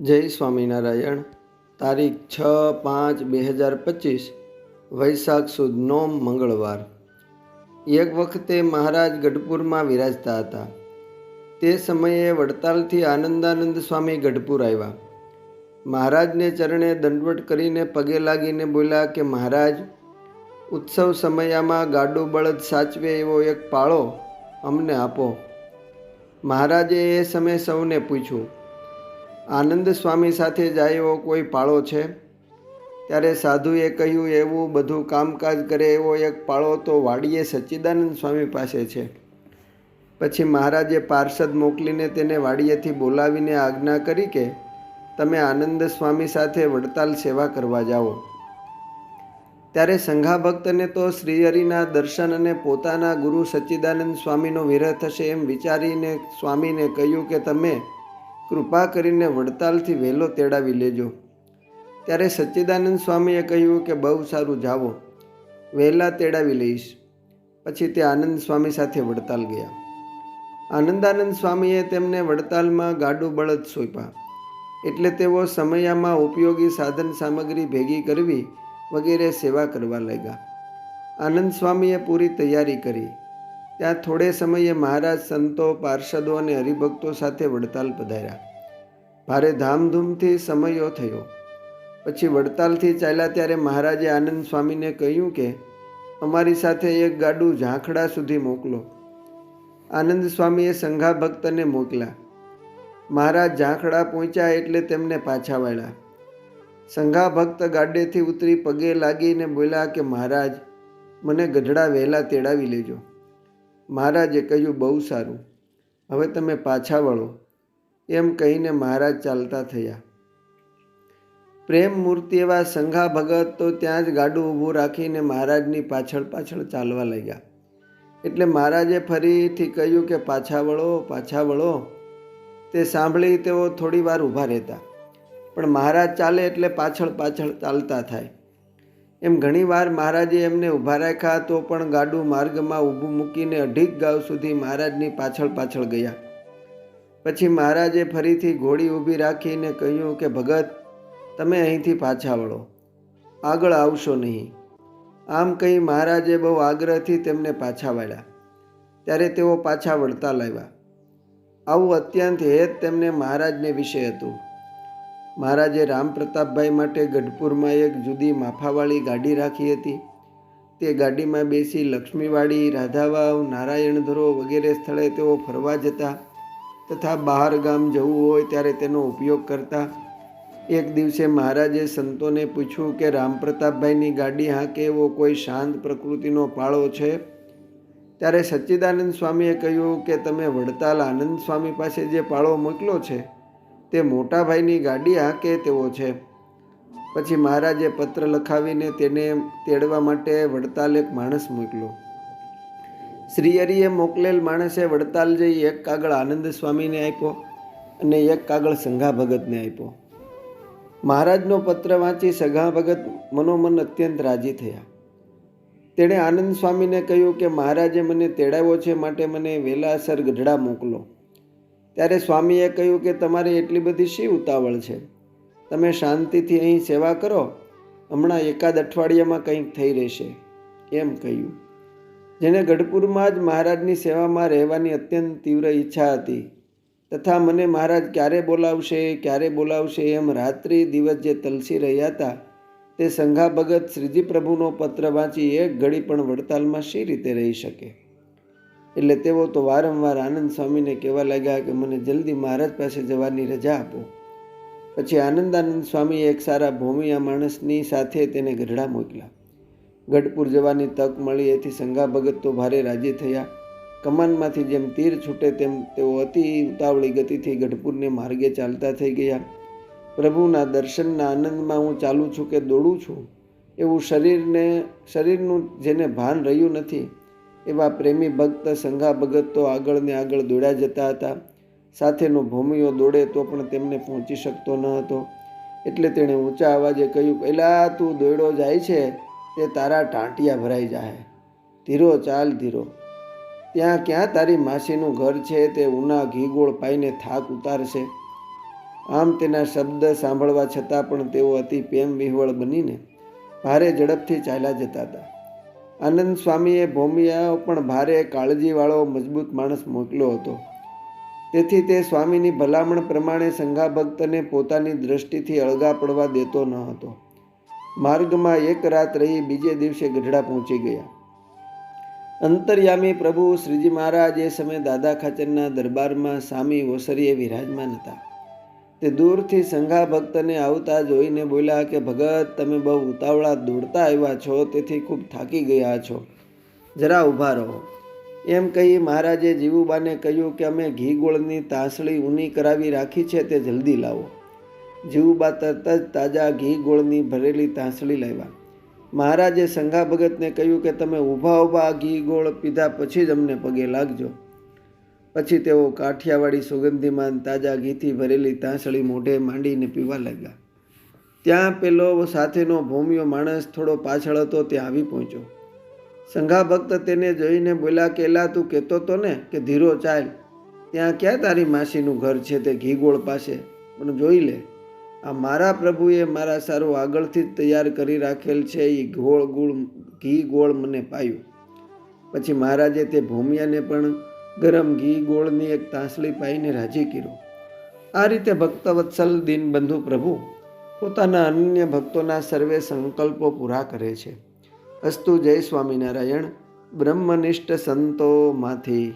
જય સ્વામિનારાયણ. તારીખ છ પાંચ બે હજાર પચીસ, વૈશાખ સુદ નોમ મંગળવાર. એક વખતે મહારાજ ગઢપુરમાં વિરાજતા હતા. તે સમયે વડતાલથી આનંદાનંદ સ્વામી ગઢપુર આવ્યા. મહારાજને ચરણે દંડવટ કરીને પગે લાગીને બોલ્યા કે, મહારાજ, ઉત્સવ સમયામાં ગાડું બળદ સાચવે એવો એક પાળો અમને આપો. મહારાજે એ સમયે સૌને પૂછ્યું આનંદ સ્વામી સાથે જાય એવો કોઈ પાળો છે? ત્યારે સાધુએ કહ્યું, એવું બધું કામકાજ કરે એવો એક પાળો તો વાડીએ સચ્ચિદાનંદ સ્વામી પાસે છે. પછી મહારાજે પાર્ષદ મોકલીને તેને વાડીએથી બોલાવીને આજ્ઞા કરી કે, તમે આનંદ સ્વામી સાથે વડતાલ સેવા કરવા જાઓ. ત્યારે સંઘા ભક્તને તો શ્રીહરિના દર્શન અને પોતાના ગુરુ સચ્ચિદાનંદ સ્વામીનો વિરહ થશે એમ વિચારીને સ્વામીને કહ્યું કે, તમે કૃપા કરીને વડતાલથી વહેલો તેડાવી લેજો. ત્યારે સચ્ચિદાનંદ સ્વામીએ કહ્યું કે બહુ સારું જાવો. વહેલા તેડાવી લઈશ. પછી તે આનંદ સ્વામી સાથે વડતાલ ગયા. આનંદાનંદ સ્વામીએ તેમને વડતાલમાં ગાડું બળદ સોંપ્યા. એટલે તેઓ સમયામાં ઉપયોગી સાધન સામગ્રી ભેગી કરવી વગેરે સેવા કરવા લાગ્યા. આનંદ સ્વામીએ પૂરી તૈયારી કરી. ત્યાં થોડે સમયે મહારાજ સંતો, પાર્ષદો અને હરિભક્તો સાથે વડતાલ પધાર્યા. ભારે ધામધૂમથી સમયો થયો. પછી વડતાલથી ચાલ્યા ત્યારે મહારાજે આનંદ સ્વામીને કહ્યું કે, અમારી સાથે એક ગાડું ઝાંખડા સુધી મોકલો. આનંદ સ્વામીએ સંઘા ભક્તને મોકલ્યા મહારાજ ઝાંખડા પહોંચ્યા એટલે તેમને પાછા વાળ્યા. સંઘા ભક્ત ગાડેથી ઉતરી પગે લાગીને બોલ્યા કે, મહારાજ, મને ગઢડા વહેલા તેડાવી લેજો. મહારાજે કહ્યું, બહુ સારું. હવે તમે પાછા વળો. એમ કહીને મહારાજ ચાલતા થયા. પ્રેમ મૂર્તિ એવા સંઘા ભગત તો ત્યાં જ ગાડું ઊભું રાખીને મહારાજની પાછળ પાછળ ચાલવા લાગ્યા. એટલે મહારાજે ફરીથી કહ્યું કે, પાછા વળો પાછા વળો. તે સાંભળી તેઓ થોડી વાર ઊભા રહેતા. પણ મહારાજ ચાલે એટલે પાછળ પાછળ ચાલતા થાય. એમ ઘણીવાર મહારાજે એમને ઊભા રાખ્યા તો પણ ગાડું માર્ગમાં ઊભું મૂકીને અઢીક ગાંવ સુધી મહારાજની પાછળ પાછળ ગયા. પછી મહારાજે ફરીથી ઘોડી ઊભી રાખીને કહ્યું કે, ભગત, તમે અહીંથી પાછા વળો. આગળ આવશો નહીં. આમ કહી મહારાજે બહુ આગ્રહથી તેમને પાછા વાળ્યા. ત્યારે તેઓ પાછા વળતા લાવ્યા. આવું અત્યંત હેત તેમને મહારાજને વિશે હતું. મહારાજે રામ પ્રતાપભાઈ માટે ગઢપુરમાં એક જુદી માફાવાળી ગાડી રાખી હતી. તે ગાડીમાં બેસી લક્ષ્મીવાડી રાધાવાવ, નારાયણધરો વગેરે સ્થળે તેઓ ફરવા જતા તથા બહાર ગામ જવું હોય ત્યારે તેનો ઉપયોગ કરતા એક દિવસે મહારાજે સંતોને પૂછ્યું કે, રામપ્રતાપભાઈની ગાડી હાંકે એવો કોઈ શાંત પ્રકૃતિનો પાળો છે? ત્યારે સચ્ચિદાનંદ સ્વામીએ કહ્યું કે, તમે વડતાલ આનંદ સ્વામી પાસે જે પાળો મોકલો છે, તે મોટા ભાઈની ગાડી હાંકે તેવો છે. પછી મહારાજે પત્ર લખાવીને તેને તેડવા માટે વડતાલ એક માણસ મોકલો શ્રીહરિએ મોકલેલ માણસે વડતાલ જઈ એક કાગળ આનંદ સ્વામીને આપ્યો અને એક કાગળ સંઘા ભગતને આપ્યો. મહારાજનો પત્ર વાંચી સઘા ભગત મનોમન અત્યંત રાજી થયા. તેણે આનંદ સ્વામીને કહ્યું કે મહારાજે મને તેડાવ્યો છે માટે મને વેલાસર ગઢડા મોકલો. ત્યારે સ્વામીએ કહ્યું કે તમારે એટલી બધી શી ઉતાવળ છે? તમે શાંતિથી અહીં સેવા કરો, હમણાં એકાદ અઠવાડિયામાં કંઈક થઈ રહેશે, એમ કહ્યું. જેને ગઢપુરમાં જ મહારાજની સેવામાં રહેવાની અત્યંત તીવ્ર ઈચ્છા હતી. તથા મને મહારાજ ક્યારે બોલાવશે ક્યારે બોલાવશે એમ રાત્રિ દિવસ જે તલસી રહ્યા હતા, તે સંઘા ભગત શ્રીજી પ્રભુનો પત્ર વાંચી એક ઘડી પણ વડતાલમાં શી રીતે રહી શકે? એટલે તેઓ તો વારંવાર આનંદ સ્વામીને કહેવા લાગ્યા કે મને જલ્દી મહારાજ પાસે જવાની રજા આપો. પછી આનંદાનંદ સ્વામીએ એક સારા ભૂમિયા માણસની સાથે તેને ગઢડા મોકલ્યા. ગઢપુર જવાની તક મળી. એથી સંઘા ભગત તો ભારે રાજી થયા. કમાનમાંથી જેમ તીર છૂટે તેમ તેઓ અતિ ઉતાવળી ગતિથી ગઢપુરને માર્ગે ચાલતા થઈ ગયા. પ્રભુના દર્શનના આનંદમાં હું ચાલું છું કે દોડું છું. એવું શરીરને, શરીરનું જેને ભાન રહ્યું નથી, એવા પ્રેમી ભક્ત સંઘા ભગત તો આગળ ને આગળ દોડ્યા જતા હતા. સાથેનો ભૂમિઓ દોડે તો પણ તેમને પહોંચી શકતો ન હતો. એટલે તેણે ઊંચા અવાજે કહ્યું, પહેલાં તું દોડ્યો જાય છે. તે તારા ટાંટિયા ભરાઈ જાય ધીરો ચાલ ધીરો. ત્યાં ક્યાં તારી માસીનું ઘર છે તે ઉના ઘી ગોળ પાઈને થાક ઉતારશે. આમ તેના શબ્દ સાંભળવા છતાં પણ તેઓ અતિ પ્રેમ વિહવળ બનીને ભારે ઝડપથી ચાલ્યા જતા હતા. આનંદ સ્વામીએ ભોમિયા પણ ભારે કાળજીવાળો, મજબૂત માણસ મોકલ્યો હતો. તેથી તે સ્વામીની ભલામણ પ્રમાણે સંઘાભક્તને પોતાની દ્રષ્ટિથી અળગા પડવા દેતો ન હતો. માર્ગમાં એક રાત રહી બીજે દિવસે ગઢડા પહોંચી ગયા. અંતર્યામી પ્રભુ શ્રીજી મહારાજ એ સમયે દાદા ખાચરના દરબારમાં સામી ઓસરીએ વિરાજમાન હતા. તે દૂરથી સંઘા ભક્તને આવતા જોઈને બોલ્યા કે, ભગત, તમે બહુ ઉતાવળા દોડતા આવ્યા છો, તેથી ખૂબ થાકી ગયા છો. જરા ઊભા રહો. એમ કહી મહારાજે જીવુબાને કહ્યું કે, અમે ઘી ગોળની તાંસળી ઊની કરાવી રાખી છે, તે જલ્દી લાવો. જીવુબા તરત જ તાજા ઘી ગોળની ભરેલી તાંસળી લાવ્યા. મહારાજે સંઘા ભગતને કહ્યું કે તમે ઊભા ઊભા ઘી ગોળ પીધા પછી જ અમને પગે લાગજો. પછી તેઓ કાઠિયાવાડી સુગંધીમાન તાજા ઘીથી ભરેલી તાંસળી મોઢે માંડીને પીવા લાગ્યા. ત્યાં પેલો સાથેનો ભૂમિયો માણસ થોડો પાછળ હતો, ત્યાં આવી પહોંચ્યો. સંઘા ભક્ત તેને જોઈને બોલ્યા કે, એલા, તું કહેતો તો ને કે ધીરો ચાલ. ત્યાં ક્યાં તારી માસીનું ઘર છે તે ઘીગોળ પાસે? પણ જોઈ લે. આ મારા પ્રભુએ મારા સારું આગળથી જ તૈયાર કરી રાખેલ છે એ ગોળ ગુળ, ઘી ગોળ મને પાયું. પછી મહારાજે તે ભૂમિયાને પણ ગરમ ઘી ગોળની એક તાંસળી પાઈને રાજી કર્યો. આ રીતે ભક્તવત્સલ દીનબંધુ પ્રભુ પોતાના અન્ય ભક્તોના સર્વે સંકલ્પો પૂરા કરે છે. અસ્તુ જય સ્વામિનારાયણ, બ્રહ્મનિષ્ઠ સંતોમાંથી.